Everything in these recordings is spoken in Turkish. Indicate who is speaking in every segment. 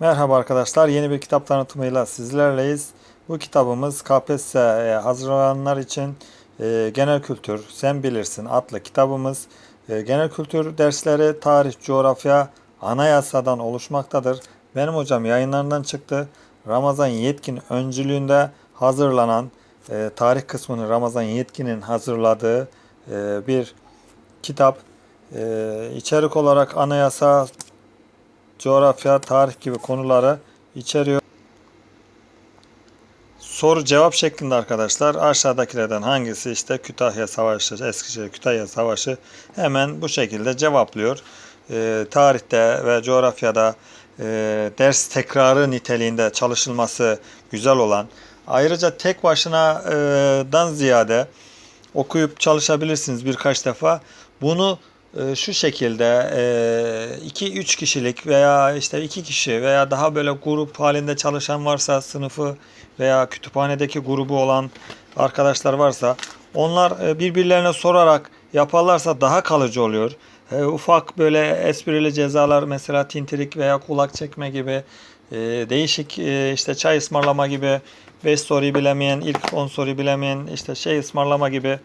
Speaker 1: Merhaba arkadaşlar, yeni bir kitap tanıtımıyla sizlerleyiz. Bu kitabımız KPSS'ye hazırlananlar için e, genel kültür, sen bilirsin adlı kitabımız. E, genel kültür dersleri tarih, coğrafya, anayasadan oluşmaktadır. Benim hocam yayınlarından çıktı. Ramazan Yetkin öncülüğünde hazırlanan e, tarih kısmını Ramazan Yetkin'in hazırladığı bir kitap. E, içerik olarak anayasa, coğrafya, tarih gibi konuları içeriyor. Soru cevap şeklinde arkadaşlar. Aşağıdakilerden hangisi işte Kütahya Savaşı, Eskişehir Kütahya Savaşı hemen bu şekilde cevaplıyor. Ee, tarihte ve coğrafyada e, ders tekrarı niteliğinde çalışılması güzel olan. Ayrıca tek başınadan ziyade okuyup çalışabilirsiniz birkaç defa. Bunu e, şu şekilde 2-3 kişilik veya işte 2 kişi veya daha böyle grup halinde çalışan varsa sınıfı veya kütüphanedeki grubu olan arkadaşlar varsa onlar e, birbirlerine sorarak yaparlarsa daha kalıcı oluyor. E, ufak böyle esprili cezalar mesela tintirik veya kulak çekme gibi e, değişik e, işte çay ısmarlama gibi 5 soruyu bilemeyen ilk 10 soruyu bilemeyen işte şey ısmarlama gibi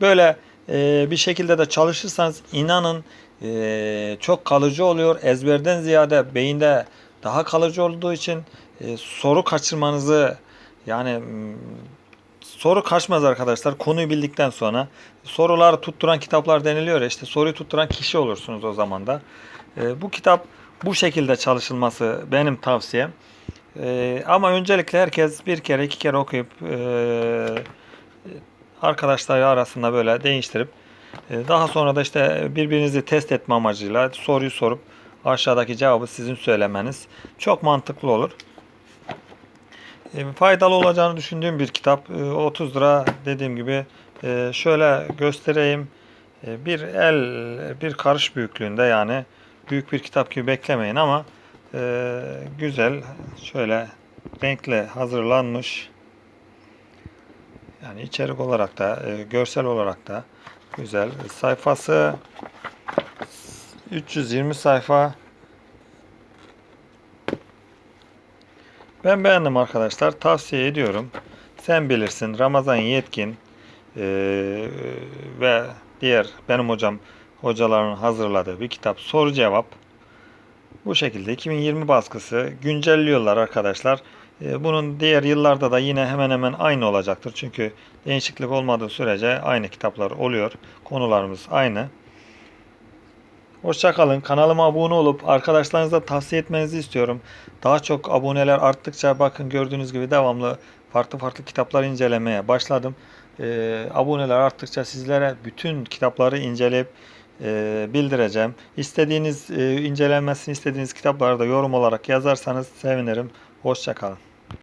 Speaker 1: böyle e, bir şekilde de çalışırsanız inanın e, çok kalıcı oluyor. Ezberden ziyade beyinde daha kalıcı olduğu için e, soru kaçırmanızı yani soru kaçmaz arkadaşlar konuyu bildikten sonra soruları tutturan kitaplar deniliyor ya işte soruyu tutturan kişi olursunuz o zaman da. E, bu kitap bu şekilde çalışılması benim tavsiyem. E, ama öncelikle herkes bir kere iki kere okuyup e, arkadaşları arasında böyle değiştirip e, daha sonra da işte birbirinizi test etme amacıyla soruyu sorup aşağıdaki cevabı sizin söylemeniz çok mantıklı olur. E, Faydalı olacağını düşündüğüm bir kitap. E, 30 lira dediğim gibi e, şöyle göstereyim. E, Bir el, bir karış büyüklüğünde yani büyük bir kitap gibi beklemeyin ama e, güzel şöyle renkle hazırlanmış. Yani içerik olarak da, e, görsel olarak da güzel. Sayfası 320 sayfa. Ben beğendim arkadaşlar. Tavsiye ediyorum. Sen bilirsin. Ramazan Yetkin e, ve diğer benim hocam hocaların hazırladığı bir kitap soru cevap. Bu şekilde 2020 baskısı güncelliyorlar arkadaşlar. E, Bunun diğer yıllarda da yine hemen hemen aynı olacaktır. Çünkü değişiklik olmadığı sürece aynı kitaplar oluyor. Konularımız aynı. Hoşçakalın. Kanalıma abone olup arkadaşlarınıza tavsiye etmenizi istiyorum. Daha çok aboneler arttıkça bakın gördüğünüz gibi devamlı farklı farklı kitaplar incelemeye başladım. E, aboneler arttıkça sizlere bütün kitapları inceleyip e, bildireceğim. İstediğiniz, e, incelenmesini istediğiniz kitapları da yorum olarak yazarsanız sevinirim. Hoşçakalın.